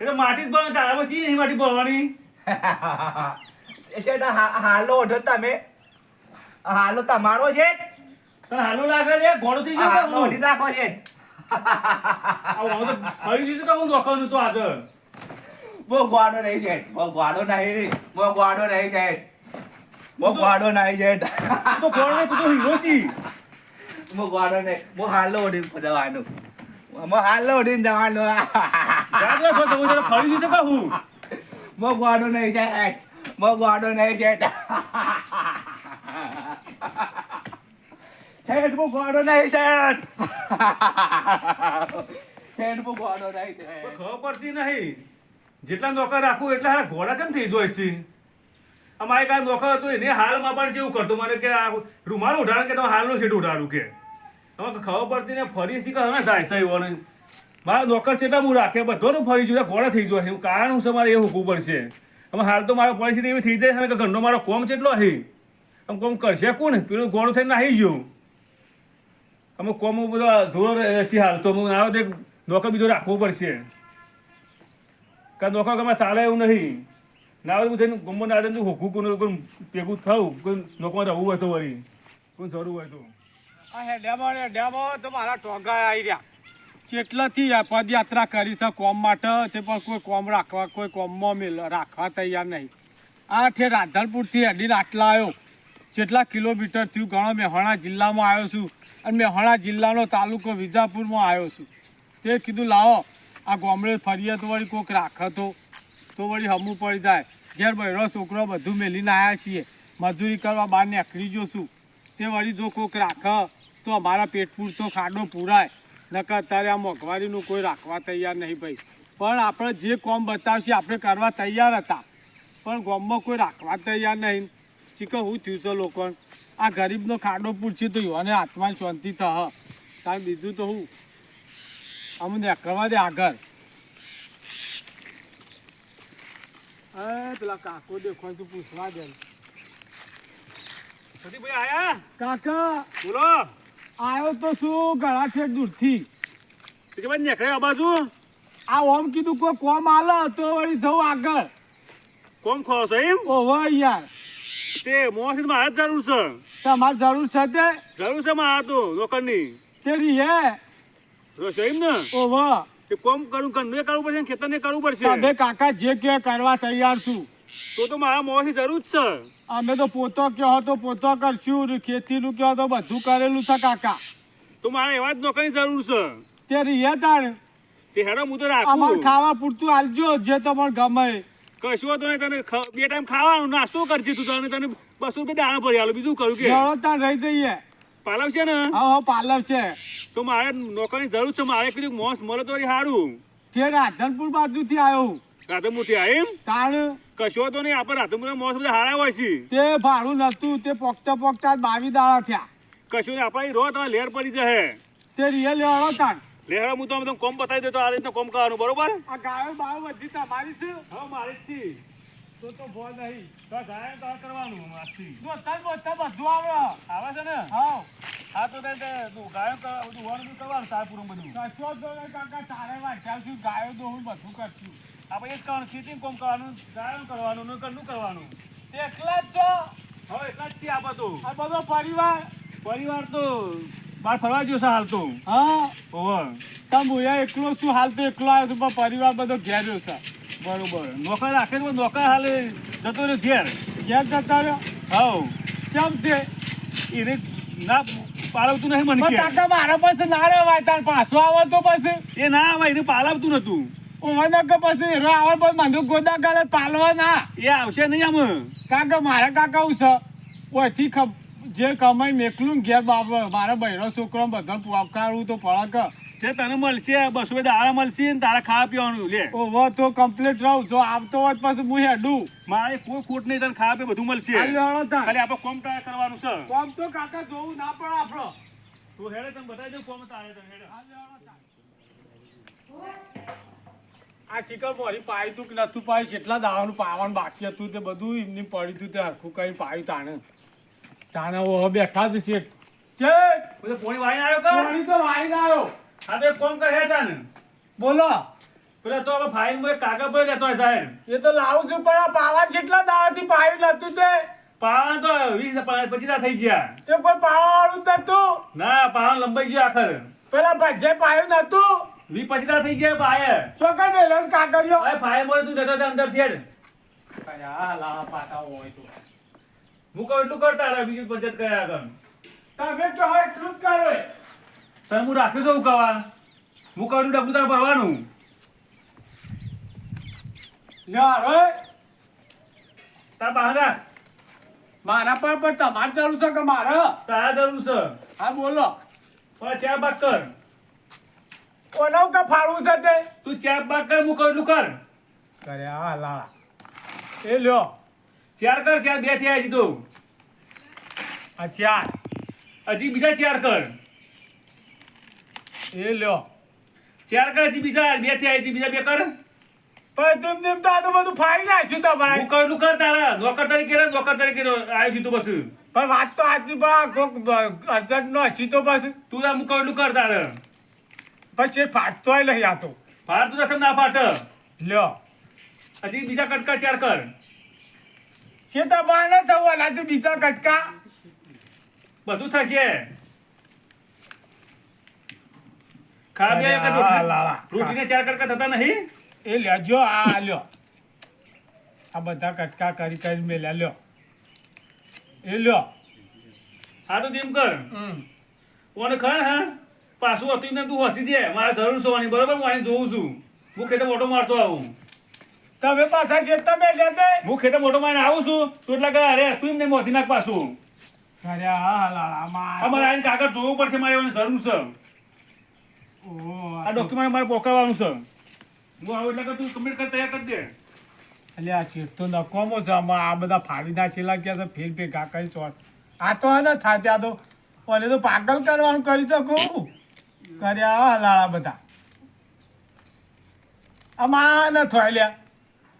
એ તો માટી જ બને તારા પછી એની માટી બળવાની છે હાલો ઓઢો તમે. હાલો તમારો છે તને હાલો લાગે છે? ઘોડો થઈ ગયો ઓઢી નાખો છે હું? તો ફરી જઈશું તો હું દોકાનું તો આગળ બહુ ગોડો નહીં છે બહુ ગોડો નહીં. બહુ ગોડો નહીં છે બહુ ગોડો નહીં છે તો ઘોડો નહીં, તું તો હીરો છી બહુ ગોડો નહીં. બહુ હાલો ઓઢીને જવાનું. બહુ હાલો ઓઢીને જવાનું. યાદ રાખો તમે જરા ફરી દીધું કે હું બહુ ગોડો નહીં છે બહુ ગોડો નહીં છે. હેડ બહુ ગોડો નહીં છે. હેડ બહુ ગોડો નહીં છે. ખબર પડતી નહીં. જેટલા નોકર રાખું એટલા હારા ઘોડા કેમ થઈ જાય છે? અમારે કાંઈ નોકર હતું એને હાલમાં પણ જેવું કરતો. મને કે આ રૂમાલ ઉઠાડે કે તમે હાલનું સીટ ઉઠાડું કે. હવે ખબર પડતી ને ફરી શી હવે થાય સહી મારા નોકર છેટલા હું રાખે, બધોનું ફરી જોયું ઘોડા થઈ જાય એવું કારણ હું મારે એ હુકવું પડશે. હવે હાલ તો મારો પરિસ્થિતિ એવી થઈ જાય છે કે ઘરનો મારો કોમ કેટલો હે. આમ કોમ કરશે કોણ? પેલું ઘોડું થઈને નાહી ગયું. અમે કોમ બધા ધોર રહેશે હાલ તો. હું આવ્યો તો નોકર બીજો રાખવો પડશે. કારણ નોકર ગમે ચાલે એવું નહીં. ના હું થઈને ગમો ના આવે તો હોકું કોનું કોઈ ભેગું થવું કોઈ નોકરમાં રહેવું હોય તો વળી. કોઈ જરૂર હોય તો. આ હેડ્યામાં હેડ્યામાં તો મારા ટોંકા આવી રહ્યા. ચેટલાથી આ પદયાત્રા કરી છે કોમ માટે, તે પણ કોઈ કોમ રાખવા, કોઈ કોમમાં મેલ, રાખવા તૈયાર નહીં. આ ઠે રાધનપુરથી હેડીને આટલા આવ્યો. જેટલા કિલોમીટર થયું, ઘણો મહેણા જિલ્લામાં આવ્યો છું અને મહેણા જિલ્લાનો તાલુકો વિજાપુરમાં આવ્યો છું. તે કીધું, લાવો, આ ગામડે ફરીએ વળી કોઈક રાખે તો. વળી હમું પડી જાય. ઘેર બહેરો, છોકરો બધું મેલીને આવ્યા છીએ. મજૂરી કરવા બહાર નીકળી જોશું તે વળી જો કોઈક રાખ, તો અમારા પેટ પૂરતો ખાડો પૂરાય. નકર અત્યારે આ મોંઘવારીનું કોઈ રાખવા તૈયાર નહીં ભાઈ. પણ આપણે જે કોમ બતાવશે આપણે કરવા તૈયાર હતા. પણ ગોમમાં કોઈ રાખવા તૈયાર નહીં. શીખો હું થયું છે લોકોને? આ ગરીબનો ખાડો પૂછ્યું તો યુવાને આત્મા શાંતિ થશે. તારે બીજું તો હું? અમને કરવા દે આગળ. પેલા કાકો દેખો તું પૂછવા દે. આયા? કાકા! બોલો. આવ્યો તો શું ગળા છે દૂરથી? કે ભાઈ નીકળે આ બાજુ? આ ઓમ કીધું કોઈ કોમ આલો તો વળી જવું આગળ. કોમ ખો છો એમ? ઓહો યાર. તે મોસી મારે જરૂર છે. તમારે જરૂર છે તે? જરૂર છે મારા તો નોકરની. તેરી હે? રસો એમ ને ઓહો. તે કોમ કરું ઘરનું કરવું પડશે ને ખેતરને કરવું પડશે? તમે કાકા જે કે કરવા તૈયાર છું. તો તો મારા મોસી જરૂર છે. અમે તો પોતો કહો તો પોતો કરશું ખેતીનું કયો તો બધું કરેલું છે કાકા. તો મારે એવા જ નોકરી જરૂર છે. તેરી હે તાણ. તે હેડો હું તો અમારે ખાવા પૂરતું આલજો જે તમને ગમે. કશું તો તને બે ટાઈમ ખાવાનું નાસ્તો કરજે તું તને તને બસો રૂપિયા દાણા ભરી આલો બીજું કરું કે? હેડો તાણ રહી જઈએ. પાલવ છે ને? હા હા પાર્લર છે. તો મારે નોકરની જરૂર છે મારે કીધું મોસ મળે તો સારું તે રાધનપુર બાજુથી આવ્યો રાધનપુરથી આ એમ? તાણ કશો તો નહીં આપણે રાધનપુરના મોસ બધા હારા હોય છે. તે ભાડું નતું તે પોકતા પોકતા બાવી દાડા થયા. કશું આપણે રો તો લેર પડી જશે. તે રિયલ લેવાનો તાણ. લેર હું તો તમને કોમ બતાવી દેતો આ રીતના કોમ કરવાનું બરોબર? આ ગાયો બાવ બધી તમારી છે? હા મારી જ છે. તો તો ભો નહીં. તો જાય તો કરવાનું બધું આવડે આવે. છે ને? હા હા તો તે તે તું કર- બધું વણ કરવાનું સારપુરમ બધું. કશો તો કાકા તારે વાંચ્યા છું ગાયો દોહું બધું કરશું. આપણે એ જ કરવાનું ખેતી કોમ કરવાનું ગાયબ કરવાનું ને કરવાનું. એકલા જ છો? હવે એટલા જ છીએ આ બધું. આ બધો પરિવાર? પરિવાર તો બાર ફરવા ગયો છે હાલ તો. હા? ઓહો તમે એકલો છું હાલ તો એકલો આવ્યો છું પણ પરિવાર બધો ઘેર રહ્યો છે. બરોબર. નોકર રાખે તો નોકર હાલે જતો રહ્યો ઘેર. ઘેર જતા રહ્યો. હાઉ ચમ તે એને ના પાલવતું નહીં મને કાકા મારા પાસે ના રહેવાય. તાર પાછો આવે તો પછી. એ ના આવે એને પાલવતું નતું. ઓમાં કે પછી એનો આવે પણ મને ગોદા ગાળે પાલવા ના. એ આવશે નહીં આમ. કાકા મારા કાકા હું છે? જે કમાઈ મેકલું ઘેર બાપ મારા બહેનો છોકરો બધા પકાડવું તો પડે કે. તે તને મળશે બસો બે દાડા મળશે ને તારા ખાવા પીવાનું લે. ઓવો તો કમ્પ્લીટ રહું. જો આવતો હોય પછી હું હેડું. મારે કોઈ ખોટ નહીં તને ખાવા પીવા બધું મળશે. ખાલી આપણે કોમ ટ્રાય કરવાનું છે. કોમ તો કાકા જોવું ના પડે આપણો. તું હેડે તને બતાવી દઉં કોમ તારે તને હેડે. આ શિખર મારી પાયું તું કે નતું પાયું? કેટલા દાવાનું પાવાનું બાકી હતું તે બધું એમની પડ્યું હતું તે હરખું કઈ પાયું તાણે. તાણે બેઠા જ છે. ચેક બધું પોણી વાળી આવ્યો પાણી તો વાળી આવ્યો. હા તો એક કોમ કર હેડ તને. બોલો. પેલા તો હવે ફાઇલમાં કાગળ પર લેતો સાહેબ. એ તો લાવું છું પણ આ પાવા જેટલા દાવાથી પાયું નતું તે? પાવન તો વીસ પચીસ થઈ ગયા. તે કોઈ પાવા વાળું નતું ના પાવન લંબાઈ ગયો આખર. પેલા જે પાયું નતું વી પચીસ થઈ ગયા પાયે. ને લસ કાગળિયો. હવે ફાઇલ મળે તું દેતો અંદરથી આ લાવા પાછા હોય તો. હું કહું એટલું કરતા રહે બીજું પંચાયત કર્યા આગળ. તમે તો એટલું જ કરો. તને હું રાખ્યો છું ઉકાવા? હું કહું ડબલું તારે ભરવાનું. યાર તાર બહાર મારા પર પણ તમારે જરૂર છે કે મારે? તારા જરૂર છે. હા બોલો. પણ ચાર બાગ કર. કોનો કે ફાળવું છે તે? તું ચાર બાગ કર હું એટલું કર. કરે આ લાળા. એ લ્યો. ચાર કર ચાર બે થયા હજી તો. આ ચાર. હજી બીજા ચાર કર. એ લ્યો. ચાર કર જી બીજા બે થયા હજી બીજા બે કર. પણ તેમ તેમ તો આ તો બધું ફાડી નાખ્યું ભાઈ. હું કરું કર તારા. નોકર તરીકે રે નોકર તરીકે આવી તું બસ પણ વાત તો સાચી પણ કોક અર્જન્ટ નો હસી તો બસ તું કહું એટલું કર તારે. પછી ફાટતો ફાટતોય નહીં આ તો. ફાર તું નથી ના ફાટ. લ્યો. હજી બીજા કટકા ચાર કર. છે તો બહાર ન થવું બીજા કટકા. બધું થશે. ખા બે એક આ રોટલીને ચાર કટકા થતા નહીં? એ લેજો આ લ્યો. આ બધા કટકા કરી કરી મેલ્યા લ્યો એ લ્યો. હા તો તેમ કર. ખર હા? પાછું હતું ને તું હતી દે. મારે જરૂર છે બરોબર? હું અહીં જોઉં છું. હું ખેતર મોટો મારતો આવું. તમે પાછા જે તમે હું ખેતર મોટો મારીને આવું છું? તું એટલે કહે અરે તું એમને મોધી નાખ પાછું. અરે લાલા અમારે આઈને કાગળ જોવું પડશે મારે એની જરૂર છે. આ ડોક્યુમેન્ટ મારે પોકાવવાનું છે. હું આવું એટલે કે તું કમ્પ્લીટ કરી તૈયાર કરી દે. અલ્યા આ ચીટ તો નકોમો છે. આમાં આ બધા ફાડી છેલ્લા ક્યાં છે? ફેર ભેગા કરી ચોટ આ તો હે ને થાય ત્યાં તો ઓલે તો પાગલ કરવાનું કરી શકું. કર્યા આ લાળા બધા. આમાં ન થાય લ્યા.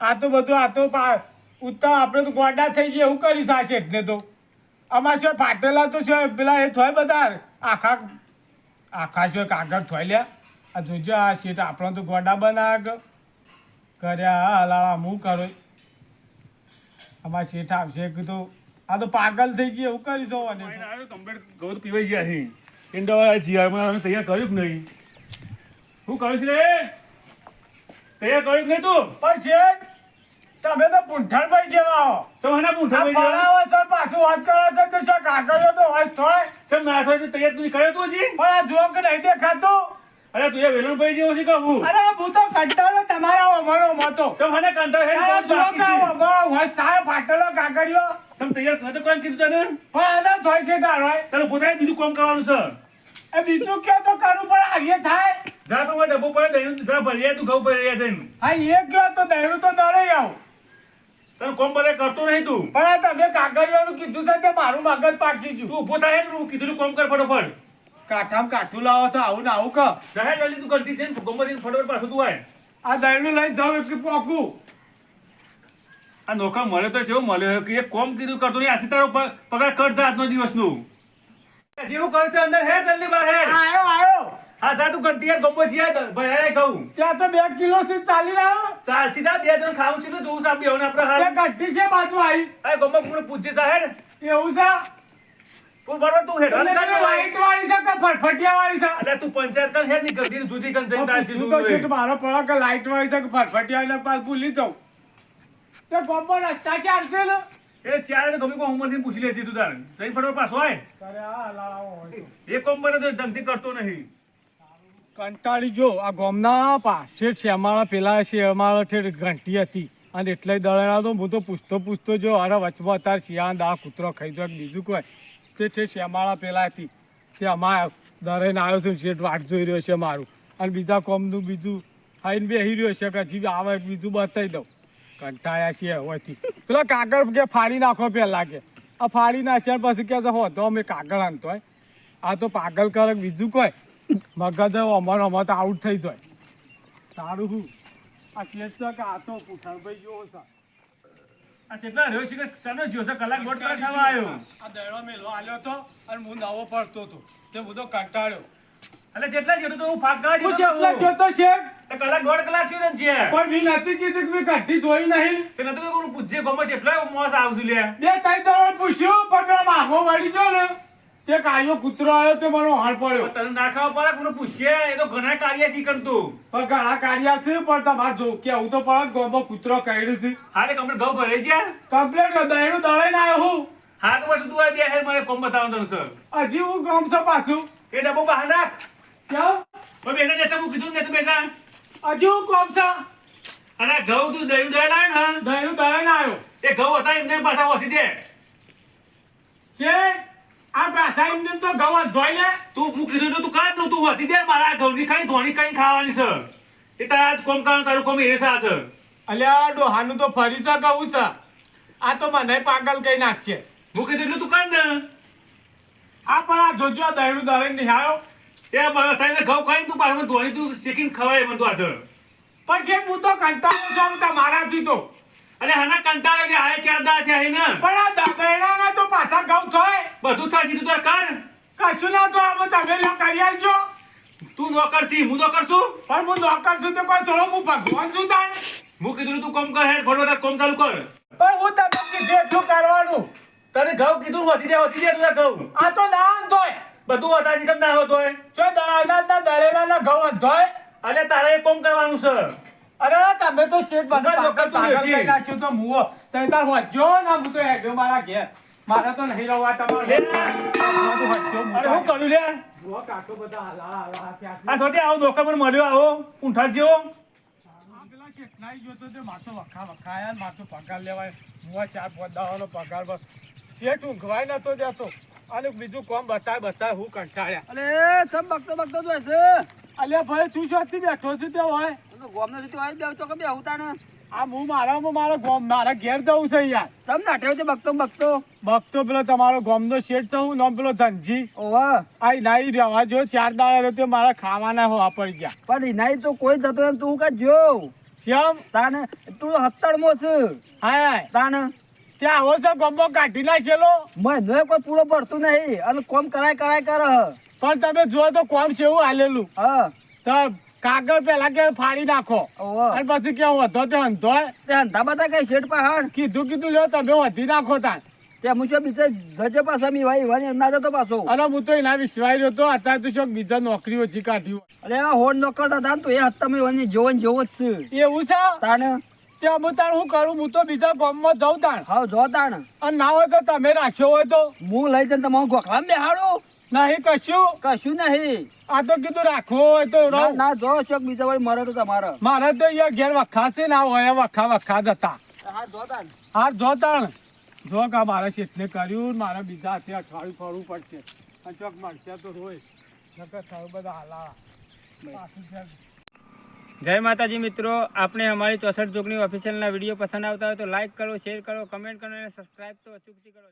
આ તો બધું આ તો પા- ઉત્તમ આપણે તો ગોડા થઈ જઈએ એવું કરીશ આ શેઠને તો. આમાં છે ફાટેલા તો છે. પેલા એ થાય બધા આખા આખા છો કાગળ થોઈ લે આ જોજો આ શેઠ આપણો તો ગોડા બનાવે કર્યા લાળા હું કરો? આમાં શેઠ આવશે કીધું આ તો પાગલ થઈ ગઈ એવું કરી જવાની અને કમ્પ્લેટ ગૌર પીવાઈ ગયા છે. ઈંડા જીઆરમાં તૈયાર કર્યું જ નહીં? હું કર્યું છે રે? તૈયાર કર્યું જ નહીં તું? પણ શેઠ તમે તો પૂંઠણભાઈ જેવા હો તો મને પૂંઠા આ ભાઈ ફળાવો સર પાછું વાત કરો છો તો છો કાગળિયો તો હોય થોય. ચમ ના થાય તો તૈયાર તું કર્યો તું જી પણ આ જોક નહીં દેખાતો? અરે તું એ વેલણભાઈ જેવો છે કહું અરે હું તો કંટાળો તમારા અમારો મતો તો મને કંટાળો હે આ જોક ના? વગર હોય થાય ફાટેલો કાગળિયો. તમે તૈયાર નતો કોણ કીધું તને? પણ આના થોય છે તારો તારે પોતાને બીજું કામ કરવાનું છે. એ બીજું કે તો કરું પણ આગે થાય. જા તો ડબ્બો પડે દહીં જા તું ઘઉં ભરી જઈને હા એ ગયો તો દહેણું તો દરે આવું. તને કોમ બધે કરતો નહીં તું. પણ આ તમે કાગળિયાનું કીધું છે તે મારું મગજ પાકી તું ઊભો થાય ને હું કીધું કોમ કર ફટોફટ. કાઠામ કાઠું લાવો છો આવું ને આવું કર. જહે જલ્દી તું કરતી જઈને કોમ બધી ફટોફટ પાછું તું આય. આ દહેણું લઈને જાઉં એટલે પોકું. આ નોકર મળ્યો તો જેવો મળ્યો કે એક કોમ કીધું કરતો નહીં આથી તારો પગાર કટ જા આજનો દિવસનું. જેવું કરશે અંદર હેર જલ્દી બહાર. હેર આયો આયો જા તું કંટી યાર ગમો જીયા ભાઈ કહું ત્યાં તો બે કિલો સી ચાલી રહ્યો. ચાલ સીધા બે ત્રણ ખાવું છે ને જોવું છે આપણે હાલ. તે કટ્ટી છે બાજુ આવી આ ગમો કોને પૂછજે જાહેર એવું છે? તું બરો તું હેડ. એટલે કર વાઈટ વાળી છે કે ફટફટિયા વાળી છે? અલે તું પંચાયત કર હેડ નીકળ. દીધું જુદી કન જઈને તાર તું તો શીટ મારો પડો કે લાઈટ વાળી છે કે ફટફટિયા ને પાસ ભૂલી જાઉં. તે ગોબર રસ્તા ચાલશે ને? એ ચાર ને ગમે કોઈ ઉંમરથી પૂછી લે છે તું તારે જઈને ફટોફટ પાછો આય. અરે આ લાવો એ કોમ પર તો ઢંગથી કરતો નહીં. કંટાળી જો, આ ગામના પાસે શ્યામાળા પેલા અમારા ઠેર ઘંટી હતી. અને એટલે દળેલા તો હું તો પૂછતો પૂછતો જો, અરે વચમાં અત્યારે શિયાળ દા કૂતરો ખાઈ જાય બીજું કોઈ? તે છે, શ્યામાળા પેલા હતી. તે અમારા દરેને આવ્યો છે, શેઠ વાટ જોઈ રહ્યો છે મારું. અને બીજા કોમનું બીજું ખાઈને બેસી રહ્યો છે, કે હજી આવે, બીજું બતાવી દઉં. કંટાળ્યા છીએ હોયથી. પેલા કાગળ કે ફાડી નાખો પહેલાં કે. આ ફાડી નાખ્યા પછી કે છે, હો, તો અમે કાગળ આનતો હોય. આ તો પાગલ કરે બીજું કોઈ? મગજ અમારો અમાર તો આઉટ થઈ જાય. તારું હું આ શેઠ કે આ તો પૂછણભાઈ જોવો સર આ કેટલા રહ્યો છે કે તને જો છે? કલાક દોઢ કલાક થવા આવ્યો. આ દહેડો મેલો આલ્યો તો અને હું નવો પડતો હતો. તે હું તો કંટાળ્યો. એટલે જેટલા જેટલું તો હું ફાક જતો જેટલા જોતો છે કલાક દોઢ કલાક થયો ને છે પણ મેં નથી કીધું કે મેં કઢી જોઈ નહીં. તે નથી કે પૂછજે ગમે છે? એટલો મોસ આવશું લે બે ત્રણ દવા પૂછ્યું પણ માગો વળી ગયો ને. તે કાયો કૂતરો આવ્યો તે મને હાર પડ્યો. તને ના ખાવા પડે કોને પૂછે એ તો ઘણા કાર્ય શીખન તું. પણ ઘણા કાર્ય છે પણ તમાર જો કેવું તો પણ ગોમો કૂતરો કર્યું છે. હારે કમ્પ્લીટ ઘઉં ભરાઈ ગયા કમ્પ્લેટ દહીનું દળાઈને આવ્યો હું. હા તો પછી તું બે હેર મને કોમ બતાવો તને સર હજી હું ગોમ છે પાછું. એ ડબ્બો બહાર રાખ. ચાલ પણ બેટા નેતા હું કીધું ને તું બેટા હજી હું કોમ છે. અને ઘઉં તું દહીં દહીં લાવે ને દહીનું ના આવ્યો. એ ઘઉં હતા એમને પાછા વધી દે. છે આ પાછા તો ગવા ધોઈ લે. તું હું કીધું તો તું કાઢનું તું વધી દે મારા ઘઉંની ખાઈ ધોની કઈ ખાવાની છે. એ તારા આજ કોમ કરવાનું તારું કોમ એ સા છે. અલ્યા ડોહાનું તો ફરી તો કહું છે. આ તો મને પાગલ કહી નાખશે હું કીધું તું કાઢ ને આ પણ આ જોજો દહીનું દળાઈને નિહાળો એ બધાને ઘઉં ખાઈ તું પાછું ધોની તું શીખીને ખવાય મને તું પણ છે. હું તો કંટાળો છું તમારાથી તો. અને આના કંટાળે કે હાય ચાર દા થયા ને. પણ આ દહીના તો પાછા ઘઉં થાય. બધું થશે તું તાર કર. કશું ના તો આમ તમે લો કરી આલજો. તું નોકર છી હું નોકર છું. પણ હું નોકર છું તો કોઈ થોડો હું ભગવાન છું તાણ હું કીધું તું કોમ કર હેડ ફટો તાર કોમ ચાલુ કર. પણ હું તમને કીધું એટલું કરવાનું? તને ઘઉં કીધું વધી દે વધી દે તું ઘઉં. આ તો દાન તોય બધું વધારે કેમ ના હોતો હોય. જો દળાના ના દળેલા ના ઘઉં ધોય અને તારે એ કોમ કરવાનું છે. અરે તમે તો શેઠ જ નોકર તું રહેશી. નાખ્યો તો મુઓ તય તાર હોજો ના હું તો હેડ્યો મારા ઘેર. મારા તો નહીં રહેવા તમારે. અરે હું કરું લે? જો કાટો બધા હાલા હાલા આ સોથી આવો નોકર મને મળ્યો આવો. ઊંઠા જેવો. આ પેલા શેઠનાઈ જોતો તે માથો વખા વખાયા ને માથો પગાર લેવાય. મુવા ચાર પાંચ દાવાનો પગાર બસ. શેઠ ઊંઘવાય નતો જતો. અને બીજું કોમ બતાય બતાય હું કંટાળ્યા. અરે સબ બકતો બકતો તો હશે અલ્યા ભાઈ તું શોથી બેઠો છું તે હોય? ગોમનો જતો બેવ ચોક આ હું મારા ગોમ મારા ઘેર જવું છે યાર. તમ નાઠ્યો છે બકતો બકતો પેલો તમારો ગોમનો શેઠ છે હું નામ પેલો ધનજી. ઓવા આ નાઈ રહેવા જો ચાર દાડા તો મારા ખાવાના વાપરી ગયા. પણ ઇનાઈ તો કોઈ જતો એમ તું કા જો કેમ? તાને તું હત્તરમો છે હા તાને ત્યાં આવો છે ગોમો કાઢી નાખેલો મને કોઈ પૂરો ભરતું નહીં અને કોમ કરાય કરાય કરે હ. પણ તમે જો તો કોમ છે એવું હાલેલું. હા. તો કાગળ પેલા કે ફાડી નાખો. અને પછી કે વધો તે હંધોય તે હંતા બધા કઈ શેઠ પહાડ કીધું કીધું લ્યો તમે વધી નાખો તાન તે હું શું બીજે જજે પાછા મી ભાઈ ભાઈ ના જતો પાછો. અરે હું તો એના વિશ્વાસ રહ્યો તો અત્યારે તો શું બીજા નોકરી ઓછી કાઢ્યું અરે આ હોડ નોકર દાદા હતા તો એ હત્તા મી જોવન જેવો જ છે. એવું છે? તાણે? તે હું તાણ હું કરું? હું તો બીજા ગામમાં જાઉં તાણ. હા જો તાણ. અને ના હોય તો તમે રાખ્યો હોય તો? હું લઈ જઈને તમારું ગોખલામાં બેહાડું? નહીં કશું. કશું નહીં. આ તો કીધું રાખો હોય તો ના. જો ચોક બીજા વળી મરે તો તમારે. મારે તો અહીંયા ઘેર વખાશે ના હોય વખા વખા જતા. હા જો હા જો કા મારે શેઠને કર્યું મારે બીજા હાથે અઠવાડિયું ફરવું પડશે. અને ચોક મળશે તો રોય. નકર સારું બધા હાલા જય માતાજી મિત્રો આપણે અમારી ચોસઠ જોગની ઓફિશિયલના વીડિયો પસંદ આવતા હોય તો લાઈક કરો શેર કરો કમેન્ટ કરો અને સબસ્ક્રાઈબ તો અચૂકથી કરો.